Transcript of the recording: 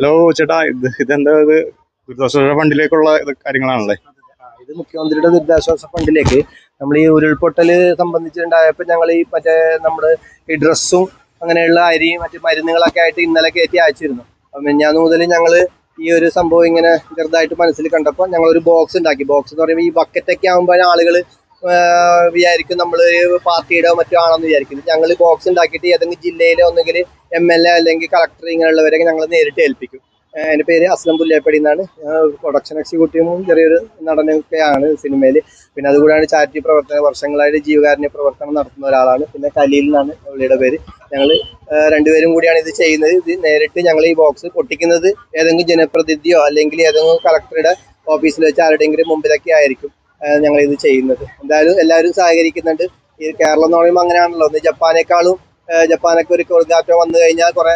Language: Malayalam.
ഹലോ ചേട്ടാ ഇത് ഇതെന്താ ഇത്? ദുരിതാശ്വാസ ഫണ്ടിലേക്കുള്ള കാര്യങ്ങളാണല്ലേ? ഇത് മുഖ്യമന്ത്രിയുടെ ദുരിതാശ്വാസ ഫണ്ടിലേക്ക്. നമ്മൾ ഈ ഉരുൾപൊട്ടൽ സംബന്ധിച്ചിട്ടുണ്ടായപ്പോൾ ഞങ്ങൾ ഈ മറ്റേ നമ്മുടെ ഈ ഡ്രസ്സും അങ്ങനെയുള്ള അരിയും മറ്റു മരുന്നുകളൊക്കെ ആയിട്ട് ഇന്നലെ കയറ്റി അയച്ചിരുന്നു. അപ്പം മിഞ്ഞാന്ന് മുതൽ ഞങ്ങൾ ഈ ഒരു സംഭവം ഇങ്ങനെ ചെറുതായിട്ട് മനസ്സിൽ കണ്ടപ്പോൾ ഞങ്ങൾ ഒരു ബോക്സ് ഉണ്ടാക്കി. ബോക്സ് എന്ന് പറയുമ്പോൾ ഈ ബക്കറ്റൊക്കെ ആകുമ്പോൾ ആളുകൾ വിചാരിക്കും നമ്മൾ പാർട്ടിയുടെ മറ്റോ ആണെന്ന് വിചാരിക്കും. ഞങ്ങൾ ബോക്സ് ഉണ്ടാക്കിയിട്ട് ഏതെങ്കിലും ജില്ലയിലെ ഒന്നുകിൽ എം എൽ എ അല്ലെങ്കിൽ കളക്ടർ ഇങ്ങനെയുള്ളവരെ ഞങ്ങൾ നേരിട്ട് ഏൽപ്പിക്കും. എന്റെ പേര് അസ്ലം പുല്ലേപ്പടി എന്നാണ്. പ്രൊഡക്ഷൻ എക്സിക്യൂട്ടീവും ചെറിയൊരു നടനൊക്കെയാണ് സിനിമയിൽ. പിന്നെ അതുകൂടാണ് ചാരിറ്റി പ്രവർത്തന വർഷങ്ങളായിട്ട് ജീവകാരുണ്യ പ്രവർത്തനം നടത്തുന്ന ഒരാളാണ്. പിന്നെ കലീൽ എന്നാണ് പുള്ളിയുടെ പേര്. ഞങ്ങൾ രണ്ടുപേരും കൂടിയാണ് ഇത് ചെയ്യുന്നത്. ഇത് നേരിട്ട് ഞങ്ങൾ ഈ ബോക്സ് പൊട്ടിക്കുന്നത് ഏതെങ്കിലും ജനപ്രതിനിധിയോ അല്ലെങ്കിൽ ഏതെങ്കിലും കളക്ടറുടെ ഓഫീസിൽ വെച്ച് ആരുടെയെങ്കിലും മുമ്പിലൊക്കെ ആയിരിക്കും ഞങ്ങൾ ഇത് ചെയ്യുന്നത്. എന്തായാലും എല്ലാവരും സഹകരിക്കുന്നുണ്ട്. ഈ കേരളം എന്ന് പറയുമ്പോൾ അങ്ങനെയാണല്ലോ. ഒന്ന് ജപ്പാനേക്കാളും ജപ്പാനൊക്കെ ഒരു കൊടുങ്കാറ്റം വന്നു കഴിഞ്ഞാൽ കുറെ